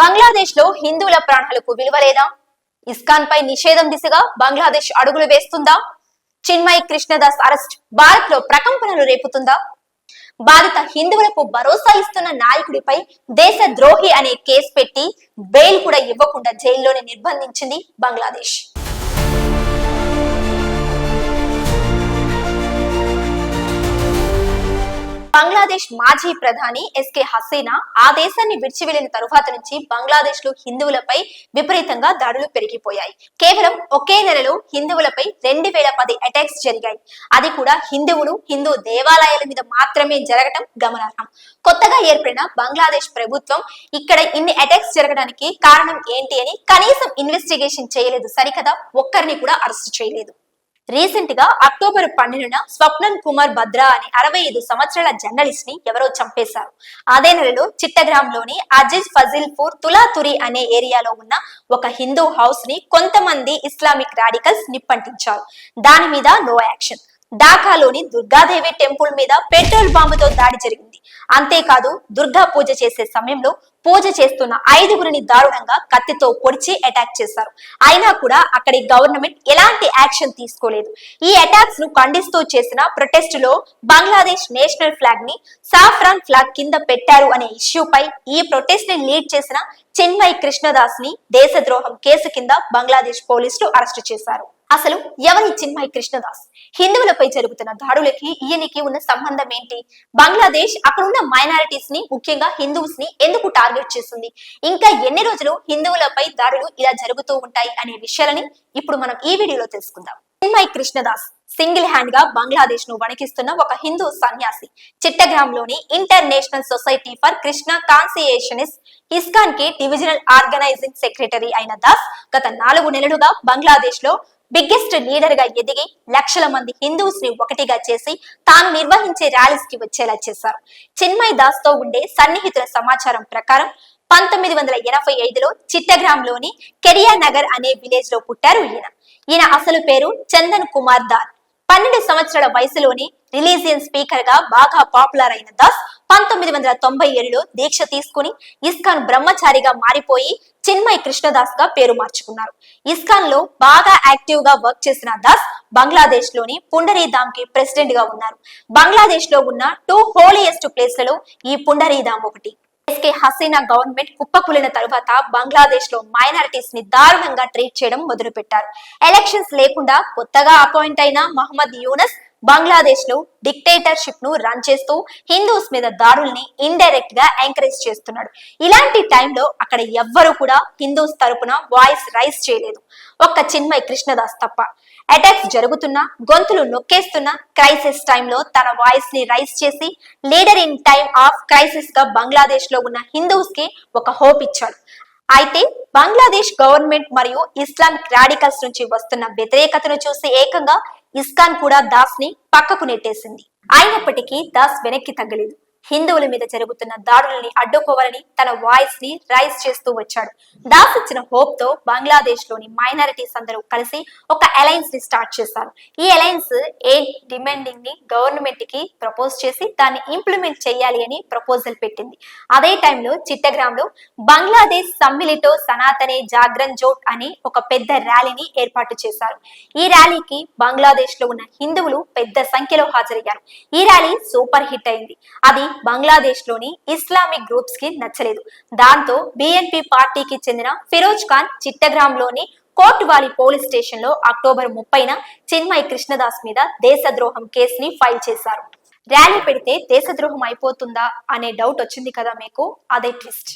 బంగ్లాదేశ్లో హిందువుల ప్రాణాలకు విలువ లేదా? ఇస్కాన్ పై నిషేధం దిశగా బంగ్లాదేశ్ అడుగులు వేస్తుందా? చిన్మయ్ కృష్ణదాస్ అరెస్ట్ భారత్లో ప్రకంపనలు రేపుతుందా? బాధిత హిందువులకు భరోసా ఇస్తున్న నాయకుడిపై దేశ ద్రోహి అనే కేసు పెట్టి బెయిల్ కూడా ఇవ్వకుండా జైల్లోనే నిర్బంధించింది బంగ్లాదేశ్. బంగ్లాదేశ్ మాజీ ప్రధాని ఎస్కే హసీనా ఆ దేశాన్ని విడిచి వెళ్ళిన తరువాత నుంచి బంగ్లాదేశ్లో హిందువులపై విపరీతంగా దాడులు పెరిగిపోయాయి. కేవలం ఒకే నెలలో హిందువులపై రెండు వేల పది అటాక్స్ జరిగాయి. అది కూడా హిందువులు హిందూ దేవాలయాల మీద మాత్రమే జరగటం గమనార్హం. కొత్తగా ఏర్పడిన బంగ్లాదేశ్ ప్రభుత్వం ఇక్కడ ఇన్ని అటాక్స్ జరగడానికి కారణం ఏంటి అని కనీసం ఇన్వెస్టిగేషన్ చేయలేదు. సరికదా ఒక్కరిని కూడా అరెస్ట్ చేయలేదు. రీసెంట్గా అక్టోబర్ పన్నెండున స్వప్నన్ కుమార్ భద్రా అనే అరవై ఐదు సంవత్సరాల జర్నలిస్ట్ని ఎవరో చంపేశారు. అదే నెలలో చిట్టగ్రామ్లోని అజిజ్ ఫజిల్పూర్ తులాతురి అనే ఏరియాలో ఉన్న ఒక హిందూ హౌస్ని కొంతమంది ఇస్లామిక్ రాడికల్స్ నిప్పంటించారు. దాని మీద నో యాక్షన్. ఢాకాలోని దుర్గాదేవి టెంపుల్ మీద పెట్రోల్ బాంబుతో దాడి జరిగింది. అంతేకాదు దుర్గా పూజ చేసే సమయంలో పూజ చేస్తున్న ఐదుగురిని దారుణంగా కత్తితో పొడిచి అటాక్ చేశారు. అయినా కూడా అక్కడి గవర్నమెంట్ ఎలాంటి యాక్షన్ తీసుకోలేదు. ఈ అటాక్స్ను ఖండిస్తూ చేసిన ప్రొటెస్ట్లో బంగ్లాదేశ్ నేషనల్ ఫ్లాగ్ని సాఫ్రాన్ ఫ్లాగ్ కింద పెట్టారు అనే ఇష్యూపై ఈ ప్రొటెస్ట్ని లీడ్ చేసిన చిన్మయ్ కృష్ణదాస్ని దేశద్రోహం కేసు కింద బంగ్లాదేశ్ పోలీసులు అరెస్టు చేశారు. అసలు ఎవరి చిన్మయ్ కృష్ణదాస్? హిందువులపై జరుగుతున్న దాడులకి ఈయనకి ఉన్న సంబంధం ఏంటి? బంగ్లాదేశ్ అక్కడ ఉన్న మైనారిటీస్ని ముఖ్యంగా హిందూస్ని ఎందుకు టార్గెట్ చేస్తుంది? ఇంకా ఎన్ని రోజులు హిందువులపై దాడులు ఇలా జరుగుతూ ఉంటాయి అనే విషయాలని ఇప్పుడు మనం ఈ వీడియోలో తెలుసుకుందాం. చిన్మయ్ కృష్ణదాస్ సింగిల్ హ్యాండ్గా బంగ్లాదేశ్ను వణికిస్తున్న ఒక హిందూ సన్యాసి. చిట్టగ్రామ్లోని international society for Krishna consciousness ఇస్కాన్కి divisional organising secretary అయిన దాస్ గత నాలుగు నెలలుగా బంగ్లాదేశ్లో బిగ్గెస్ట్ లీడర్గా ఎదిగి లక్షల మంది హిందూస్ని ఒకటిగా చేసి తాను నిర్వహించే ర్యాలీస్కి వచ్చేలా చేశారు. చిన్మయ్ దాస్తో ఉండే సన్నిహితుల సమాచారం ప్రకారం పంతొమ్మిది వందల ఎనభై ఐదులో చిట్టగ్రామ్లోని కెరియా నగర్ అనే విలేజ్లో పుట్టారు ఈయన. ఈయన అసలు పేరు చందన్ కుమార్ దాస్. పన్నెండు సంవత్సరాల వయసులోనే రిలీజియన్ స్పీకర్గా బాగా పాపులర్ అయిన దాస్ పంతొమ్మిది వందల తొంభై ఏడులో దీక్ష తీసుకుని ఇస్కాన్ బ్రహ్మచారిగా మారిపోయి చిన్మయ్ కృష్ణదాస్గా పేరు మార్చుకున్నారు. ఇస్కాన్లో బాగా యాక్టివ్గా వర్క్ చేసిన దాస్ బంగ్లాదేశ్లోని పుండరీధామ్కి ప్రెసిడెంట్గా ఉన్నారు. బంగ్లాదేశ్లో ఉన్న టూ హోలియెస్ట్ ప్లేస్లలో ఈ పుండరీధామ్ ఒకటి. ఎస్కే హసీనా గవర్నమెంట్ కుప్పకూలిన తరువాత బంగ్లాదేశ్లో మైనారిటీస్ని దారుణంగా ట్రీట్ చేయడం మొదలుపెట్టారు. ఎలక్షన్స్ లేకుండా కొత్తగా అపాయింట్ అయిన మహమ్మద్ యూనస్ బంగ్లాదేశ్లో డిక్టేటర్షిప్ను రన్ చేస్తూ హిందూస్ మీద దాడుల్ని ఇండైరెక్ట్గా ఎంకరేజ్ చేస్తున్నాడు. ఇలాంటి టైంలో అక్కడ ఎవ్వరు కూడా హిందూస్ తరపున వాయిస్ రైజ్ చేయలేదు. ఒక్క చిన్మయ్ కృష్ణదాస్ తప్ప. అటాక్స్ జరుగుతున్నా గొంతులు నొక్కేస్తున్న క్రైసిస్ టైంలో తన వాయిస్ని రైజ్ చేసి లీడర్ ఇన్ టైమ్ ఆఫ్ క్రైసిస్గా బంగ్లాదేశ్లో ఉన్న హిందూస్కి ఒక హోప్ ఇచ్చాడు. అయితే బంగ్లాదేశ్ గవర్నమెంట్ మరియు ఇస్లామిక్ రాడికల్స్ నుంచి వస్తున్న వ్యతిరేకతను చూసి ఏకంగా ఇస్కాన్ కూడా దాస్ని పక్కకు నెట్టేసింది. అయినప్పటికీ దాస్ వెనక్కి తగ్గలేదు. హిందువుల మీద జరుగుతున్న దాడులని అడ్డుకోవాలని తన వాయిస్ని రైజ్ చేస్తూ వచ్చాడు. దాస్ ఇచ్చిన హోప్తో బంగ్లాదేశ్లోని మైనారిటీస్ అందరూ కలిసి ఒక అలయన్స్ని స్టార్ట్ చేశారు. ఈ అలయన్స్ ఏ డిమాండింగ్ని గవర్నమెంట్కి ప్రపోజ్ చేసి దాన్ని ఇంప్లిమెంట్ చేయాలి అని ప్రపోజల్ పెట్టింది. అదే టైంలో చిట్టగ్రామ్లో బంగ్లాదేశ్ సమ్మిలిటో సనాతనే జాగ్రన్ జోట్ అని ఒక పెద్ద ర్యాలీని ఏర్పాటు చేశారు. ఈ ర్యాలీకి బంగ్లాదేశ్లో ఉన్న హిందువులు పెద్ద సంఖ్యలో హాజరయ్యారు. ఈ ర్యాలీ సూపర్ హిట్ అయింది. అది బంగ్లాదేశ్లోని ఇస్లామిక్ గ్రూప్స్కి నచ్చలేదు. దాంతో బిఎన్పి పార్టీకి చెందిన ఫిరోజ్ ఖాన్ చిట్టగ్రామ్లోని కోట్వాలి పోలీస్ స్టేషన్లో అక్టోబర్ ముప్పైన చిన్మయ్ కృష్ణదాస్ మీద దేశద్రోహం కేసుని ఫైల్ చేశారు. ర్యాలీ పెడితే దేశద్రోహం అయిపోతుందా అనే డౌట్ వచ్చింది కదా మీకు? అదే ట్విస్ట్.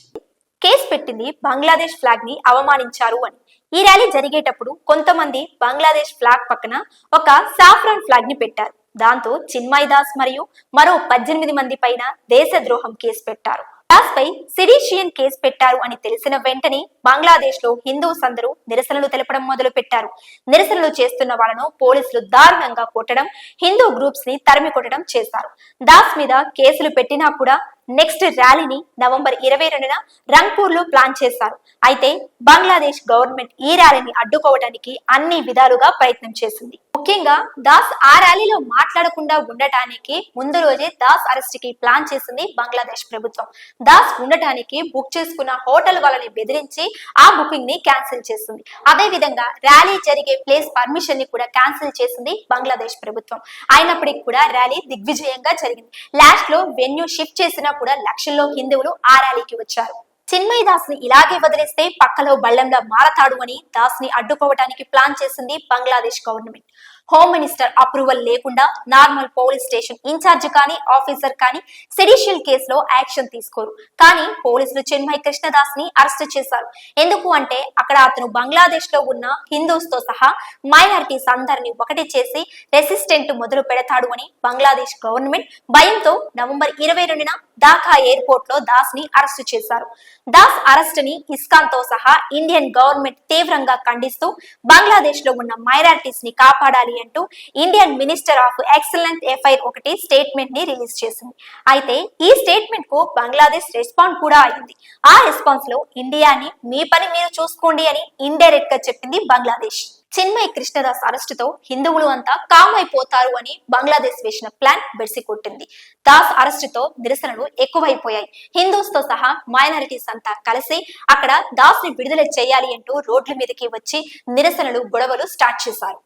కేసు పెట్టింది బంగ్లాదేశ్ ఫ్లాగ్ని అవమానించారు అని. ఈ ర్యాలీ జరిగేటప్పుడు కొంతమంది బంగ్లాదేశ్ ఫ్లాగ్ పక్కన ఒక సాఫ్రాన్ ఫ్లాగ్ని పెట్టారు. దాంతో చిన్మయ్ దాస్ మరియు మరో పద్దెనిమిది మంది పైన దేశద్రోహం కేసు పెట్టారు. దాస్ పై సిడిషియన్ కేసు పెట్టారు అని తెలిసిన వెంటనే బంగ్లాదేశ్లో హిందూస్ అందరూ నిరసనలు తెలపడం మొదలు పెట్టారు నిరసనలు చేస్తున్న వాళ్ళను పోలీసులు దారుణంగా కొట్టడం హిందూ గ్రూప్స్ని తరిమి కొట్టడం చేశారు. దాస్ మీద కేసులు పెట్టినా కూడా నెక్స్ట్ ర్యాలీని నవంబర్ ఇరవై రెండున రంగ్పూర్లో ప్లాన్ చేశారు. అయితే బంగ్లాదేశ్ గవర్నమెంట్ ఈ ర్యాలీని అడ్డుకోవడానికి అన్ని విధాలుగా ప్రయత్నం చేసింది. ముఖ్యంగా దాస్ ఆ ర్యాలీలో మాట్లాడకుండా ఉండటానికి ముందు రోజే దాస్ అరెస్ట్కి ప్లాన్ చేసింది బంగ్లాదేశ్ ప్రభుత్వం. దాస్ ఉండటానికి బుక్ చేసుకున్న హోటల్ వాళ్ళని బెదిరించి ఆ బుకింగ్ని క్యాన్సిల్ చేసింది. అదే విధంగా ర్యాలీ జరిగే ప్లేస్ పర్మిషన్ని కూడా క్యాన్సిల్ చేసింది బంగ్లాదేశ్ ప్రభుత్వం. అయినప్పటికీ కూడా ర్యాలీ దిగ్విజయంగా జరిగింది. లాస్ట్లో వెన్యూ షిఫ్ట్ చేసినా కూడా లక్షల్లో హిందువులు ఆ ర్యాలీకి వచ్చారు. చిన్మయ్ దాస్ని ఇలాగే వదిలేస్తే పక్కలో బళ్ళంలా మారతాడు అని దాస్ని అడ్డుకోవడానికి ప్లాన్ చేసింది Bangladesh government. Home minister approval లేకుండా normal police station in charge కానీ ఆఫీసర్ కానీ సెడిషియల్ కేసులో యాక్షన్ తీసుకోరు. కానీ పోలీసులు చిన్మయ్ కృష్ణదాస్ని అరెస్ట్ చేశారు. ఎందుకు అంటే అక్కడ అతను బంగ్లాదేశ్లో ఉన్న హిందూస్తో సహా మైనారిటీస్ అందరిని ఒకటి చేసి రెసిస్టెంట్ మొదలు పెడతాడు అని బంగ్లాదేశ్ గవర్నమెంట్ భయంతో నవంబర్ ఇరవై రెండున ఢాకా ఎయిర్పోర్ట్లో దాస్ని అరెస్టు చేశారు. దాస్ అరెస్ట్ని ఇస్కాన్తో సహా ఇండియన్ గవర్నమెంట్ తీవ్రంగా ఖండిస్తూ బంగ్లాదేశ్లో ఉన్న మైనారిటీస్ని కాపాడాలి అంటూ Indian minister of excellent FIR ఒకటి స్టేట్మెంట్ని రిలీజ్ చేసింది. అయితే ఈ స్టేట్మెంట్కు బంగ్లాదేశ్ రెస్పాండ్ కూడా అయింది. ఆ రెస్పాన్స్లో ఇండియాని మీ పని మీరు చూసుకోండి అని ఇండైరెక్ట్గా చెప్పింది బంగ్లాదేశ్ చిన్మయ్ కృష్ణదాస్ అరెస్టుతో హిందువులు అంతా కామ్ అయిపోతారు అని బంగ్లాదేశ్ వేసిన ప్లాన్ బెడిసి కొట్టింది దాస్ అరెస్టుతో నిరసనలు ఎక్కువైపోయాయి. హిందూస్తో సహా మైనారిటీస్ అంతా కలిసి అక్కడ దాస్ని విడుదల చేయాలి అంటూ రోడ్ల మీదకి వచ్చి నిరసనలు గొడవలు స్టార్ట్ చేశారు.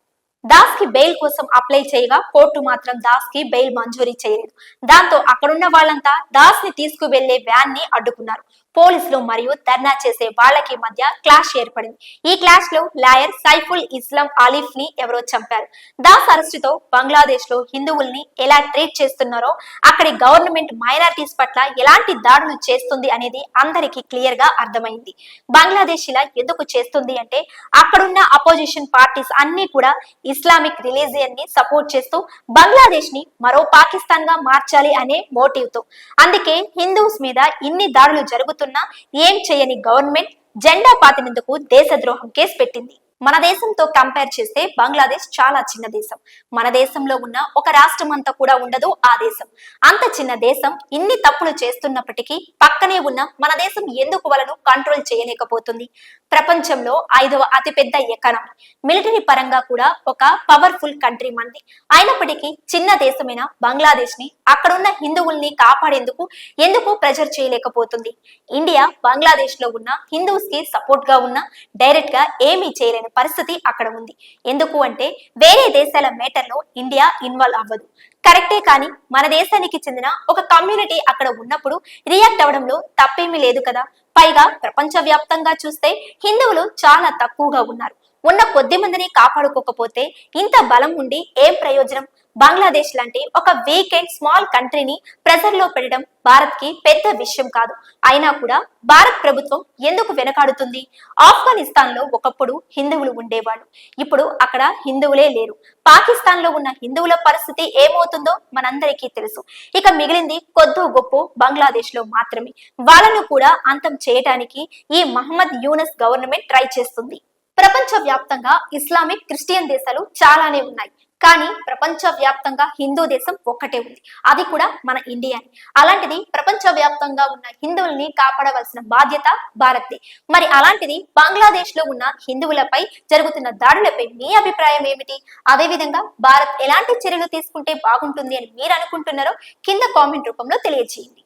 దాస్కి బెయిల్ కోసం అప్లై చేయగా కోర్టు మాత్రం దాస్కి బెయిల్ మంజూరీ చేయలేదు. దాంతో అక్కడున్న వాళ్ళంతా దాస్ని తీసుకువెళ్ళే వ్యాన్ని అడ్డుకున్నారు. పోలీసులు మరియు ధర్నా చేసే వాళ్ళకి మధ్య క్లాష్ ఏర్పడింది. ఈ క్లాష్లో లాయర్ సైఫుల్ ఇస్లాం ఆలిఫ్ని ఎవరో చంపారు. దాస్ అరెస్టుతో బంగ్లాదేశ్లో హిందువుల్ని ఎలా ట్రీట్ చేస్తున్నారో అక్కడి గవర్నమెంట్ మైనారిటీస్ పట్ల ఎలాంటి దాడులు చేస్తుంది అనేది అందరికీ క్లియర్గా అర్థమైంది. బంగ్లాదేశ్ ఇలా ఎందుకు చేస్తుంది అంటే అక్కడున్న అపోజిషన్ పార్టీస్ అన్ని కూడా ఇస్లామిక్ రిలీజియన్ని సపోర్ట్ చేస్తూ బంగ్లాదేశ్ని మరో పాకిస్తాన్గా మార్చాలి అనే మోటివ్తో అందుకే హిందూస్ మీద ఇన్ని దాడులు జరుగుతున్నా ఏం చేయని గవర్నమెంట్ జెండా పాతినందుకు దేశద్రోహం కేసు పెట్టింది. మన దేశంతో కంపేర్ చేస్తే బంగ్లాదేశ్ చాలా చిన్న దేశం. మన దేశంలో ఉన్న ఒక రాష్ట్రం అంతా కూడా ఉండదు ఆ దేశం. అంత చిన్న దేశం ఇన్ని తప్పులు చేస్తున్నప్పటికీ పక్కనే ఉన్న మన దేశం ఎందుకు వలన కంట్రోల్ చేయలేకపోతుంది? ప్రపంచంలో ఐదవ అతిపెద్ద ఎకానమీ మిలిటరీ పరంగా కూడా ఒక పవర్ఫుల్ కంట్రీ మనది. అయినప్పటికీ చిన్న దేశమైన బంగ్లాదేశ్ని అక్కడున్న హిందువుల్ని కాపాడేందుకు ఎందుకు ప్రెజర్ చేయలేకపోతుంది? ఇండియా బంగ్లాదేశ్లో ఉన్న హిందూస్కి సపోర్ట్గా ఉన్న డైరెక్ట్గా ఏమీ చేయలేని పరిస్థితి అక్కడ ఉంది. ఎందుకు అంటే వేరే దేశాల మేటర్లో ఇండియా ఇన్వాల్వ్ అవ్వదు. కరెక్టే కానీ మన దేశానికి చెందిన ఒక కమ్యూనిటీ అక్కడ ఉన్నప్పుడు రియాక్ట్ అవ్వడంలో తప్పేమీ లేదు కదా. పైగా ప్రపంచ వ్యాప్తంగా చూస్తే హిందువులు చాలా తక్కువగా ఉన్నారు. ఉన్న కొద్ది మందిని కాపాడుకోకపోతే ఇంత బలం ఉండి ఏం ప్రయోజనం? బంగ్లాదేశ్ లాంటి ఒక వీక్ అండ్ స్మాల్ కంట్రీని ప్రెజర్లో పెట్టడం భారత్కి పెద్ద విషయం కాదు. అయినా కూడా భారత్ ప్రభుత్వం ఎందుకు వెనకాడుతుంది? ఆఫ్ఘనిస్తాన్లో ఒకప్పుడు హిందువులు ఉండేవాళ్ళు. ఇప్పుడు అక్కడ హిందువులే లేరు. పాకిస్తాన్లో ఉన్న హిందువుల పరిస్థితి ఏమవుతుందో మనందరికీ తెలుసు. ఇక మిగిలింది కొద్దు గొప్ప బంగ్లాదేశ్లో మాత్రమే. వాళ్ళను కూడా అంతం చేయటానికి ఈ మహమ్మద్ యూనస్ గవర్నమెంట్ ట్రై చేస్తుంది. ప్రపంచ వ్యాప్తంగా ఇస్లామిక్ క్రిస్టియన్ దేశాలు చాలానే ఉన్నాయి. కానీ ప్రపంచ వ్యాప్తంగా హిందూ దేశం ఒక్కటే ఉంది. అది కూడా మన ఇండియా అలాంటిది ప్రపంచ వ్యాప్తంగా ఉన్న హిందువుల్ని కాపాడవలసిన బాధ్యత భారత్ది. మరి అలాంటిది బంగ్లాదేశ్లో ఉన్న హిందువులపై జరుగుతున్న దాడులపై మీ అభిప్రాయం ఏమిటి? అదే విధంగా భారత్ ఎలాంటి చర్యలు తీసుకుంటే బాగుంటుంది అని మీరు అనుకుంటున్నారో కింద కామెంట్ రూపంలో తెలియజేయండి.